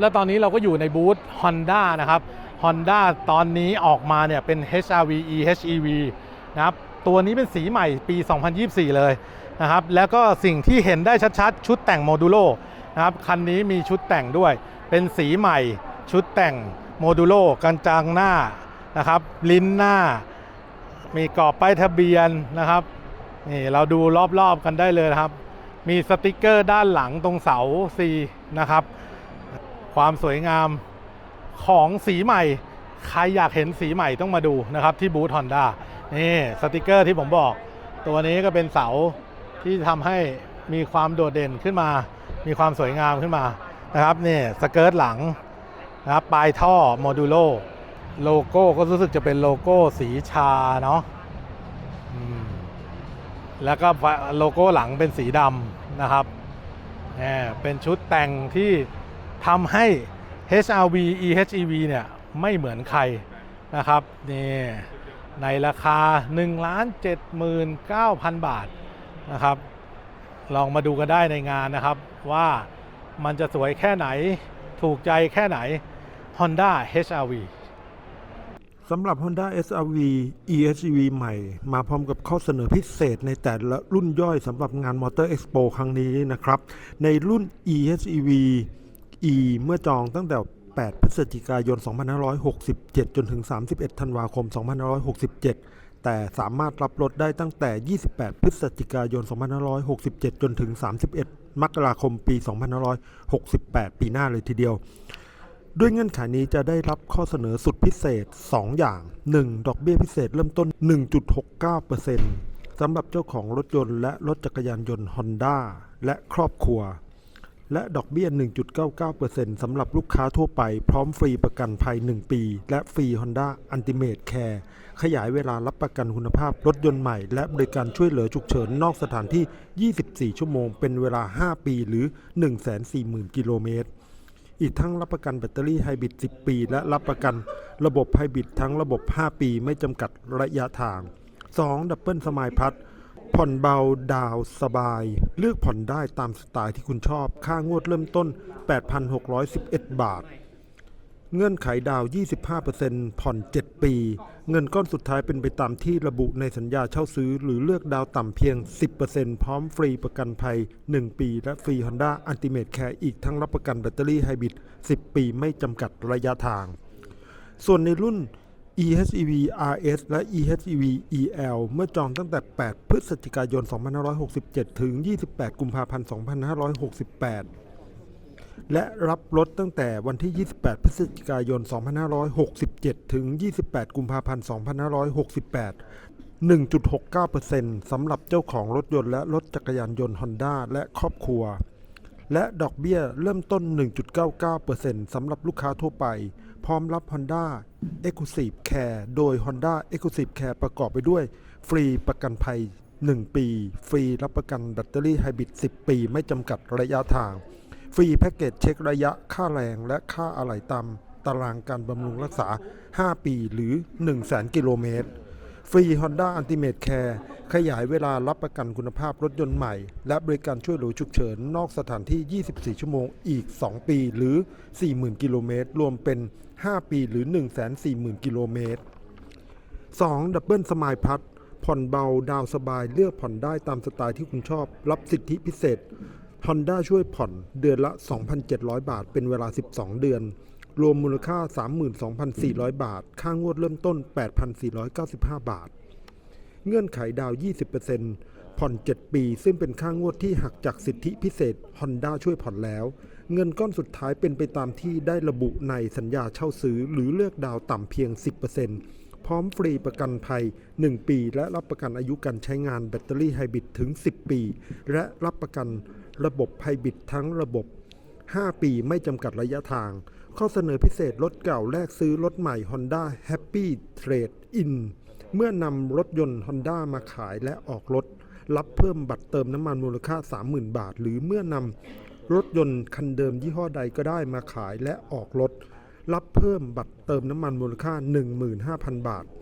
แล้วตอนนี้เราก็อยู่ในบูธ Honda นะครับ Honda ตอนนี้ออกมาเนี่ยเป็น HRV EHEV นะครับ ตัวนี้เป็นสีใหม่ปี 2024 เลยนะครับ แล้วก็สิ่งที่เห็นได้ชัดๆ ชุดแต่งโมดูโลนะครับ คันนี้มีชุดแต่งด้วย เป็นสีใหม่ชุดแต่งโมดูโลกันจังหน้านะครับ ลิ้นหน้า มีกรอบป้ายทะเบียนนะครับ นี่เราดูรอบๆกันได้เลยนะครับ มีสติกเกอร์ด้านหลังตรงเสา C นะครับ ความสวยงามของสีใหม่ ใครอยากเห็นสีใหม่ต้องมาดูนะครับที่บูธฮอนด้านี่สติกเกอร์ที่ผมบอก ตัวนี้ก็เป็นเสาที่ทำให้มีความโดดเด่นขึ้นมา มีความสวยงามขึ้นมานะครับนี่สเกิร์ตหลังนะครับปลายท่อโมดูโลโลโก้ก็รู้สึกจะเป็นโลโก้สีชาเนาะแล้วก็โลโก้หลังเป็นสีดำนะครับแหมเป็นชุดแต่งที่ ทำให้ HRV EHEV เนี่ยไม่เหมือนใครนะครับนี่ในราคา 1 7 9 0 0 0 บาทนะครับ ลองมาดูกันได้ในงานนะครับว่ามันจะสวยแค่ไหนถูกใจแค่ไหน Honda HRV สำหรับ Honda SRV EHEV ใหม่ มาพร้อมกับข้อเสนอพิเศษในแต่ละรุ่นย่อยสำหรับงาน Motor Expo ครั้งนี้นะครับ ในรุ่น EHEV E เมื่อจองตั้งแต่ 8 พฤศจิกายน 2567 จนถึง 31 ธันวาคม 2567 แต่สามารถรับรถได้ตั้งแต่ 28 พฤศจิกายน 2567 จนถึง 31 มกราคม ปี 2568 ปีหน้าเลยทีเดียว ด้วยเงื่อนไขนี้จะได้รับข้อเสนอสุดพิเศษ 2 อย่าง 1. ดอกเบี้ยพิเศษเริ่มต้น 1.69%สำหรับเจ้าของรถยนต์และรถจักรยานยนต์ Honda และครอบครัว และดอกเบี้ย 1.99%สำหรับลูกค้าทั่วไป พร้อมฟรีประกันภัย 1 ปี และฟรี Honda Ultimate Care ขยายเวลารับประกันคุณภาพรถยนต์ใหม่ และบริการช่วยเหลือฉุกเฉินนอกสถานที่ 24 ชั่วโมง เป็นเวลา 5 ปีหรือ 140,000 กิโลเมตร อีกทั้งรับประกันแบตเตอรี่ไฮบริด 10 ปี และรับประกันระบบไฮบริดทั้งระบบ 5 ปี ไม่จำกัดระยะทาง 2. ดับเบิลสมายพัท ผ่อนเบาดาวสบาย เลือกผ่อนได้ตามสไตล์ที่คุณชอบ ค่างวดเริ่มต้น 8,611 บาท เงื่อนไขดาว 25%ผ่อน 7 ปี เงินก้อนสุดท้ายเป็นไปตามที่ระบุในสัญญาเช่าซื้อ หรือเลือกดาวต่ำเพียง 10%พร้อมฟรีประกันภัย 1 ปี และฟรี Honda Ultimate Care อีกทั้งรับประกันแบตเตอรี่ไฮบริด 10 ปีไม่จำกัดระยะทาง ส่วนในรุ่น EHEV RS และ EHEV EL เมื่อจองตั้งแต่ 8 พฤศจิกายน 2567 ถึง 28 กุมภาพันธ์ 2568 และรับรถตั้งแต่วันที่ 28 พฤศจิกายน 2567 ถึง 28 กุมภาพันธ์ 2568 1.69%สำหรับเจ้าของรถยนต์และรถจักรยานยนต์ Honda และครอบครัว และดอกเบี้ยเริ่มต้น 1.99%สำหรับลูกค้าทั่วไป พร้อมรับ Honda Exclusive Care โดย Honda Exclusive Care ประกอบไปด้วย ฟรีประกันภัย 1 ปี ฟรีรับประกันแบตเตอรี่ไฮบริด 10 ปี ไม่จำกัดระยะทาง ฟรีแพ็กเกจเช็คระยะค่าแรงและค่าอะไหล่ตามตารางการบำรุงรักษา 5 ปีหรือ 100,000 กิโลเมตร ฟรี Honda Ultimate Care ขยายเวลารับประกันคุณภาพรถยนต์ใหม่ และบริการช่วยเหลือฉุกเฉินนอกสถานที่ 24 ชั่วโมงอีก 2 ปีหรือ 40,000 กิโลเมตร รวมเป็น 5 ปีหรือ 140,000 กิโลเมตร 2. ดับเบิลสมายพัทผ่อนเบาดาวสบายเลือกผ่อนได้ตามสไตล์ที่คุณชอบ รับสิทธิพิเศษ Honda ช่วยผ่อนเดือนละ 2,700 บาท เป็นเวลา 12 เดือน รวมมูลค่า 32,400 บาท ค่างวดเริ่มต้น 8,495 บาท เงื่อนไขดาว 20%ผ่อน 7 ปี ซึ่งเป็นค่างวดที่หักจากสิทธิพิเศษ Honda ช่วยผ่อนแล้ว เงินก้อนสุดท้ายเป็นไปตามที่ได้ระบุในสัญญาเช่าซื้อ หรือเลือกดาวต่ำเพียง 10%พร้อมฟรีประกันภัย 1 ปี และรับประกันอายุการใช้งานแบตเตอรี่ไฮบริดถึง 10 ปี และรับประกันระบบไฮบริดทั้งระบบ 5 ปีไม่จำกัดระยะทาง ข้อเสนอพิเศษรถเก่าแลกซื้อรถใหม่ Honda Happy Trade In เมื่อนำรถยนต์ Honda มาขายและออกรถ รับเพิ่มบัตรเติมน้ำมันมูลค่า 30,000 บาท หรือเมื่อนำรถยนต์คันเดิมยี่ห้อใดก็ได้มาขายและออกรถ รับเพิ่มบัตรเติมน้ำมันมูลค่า 15,000 บาท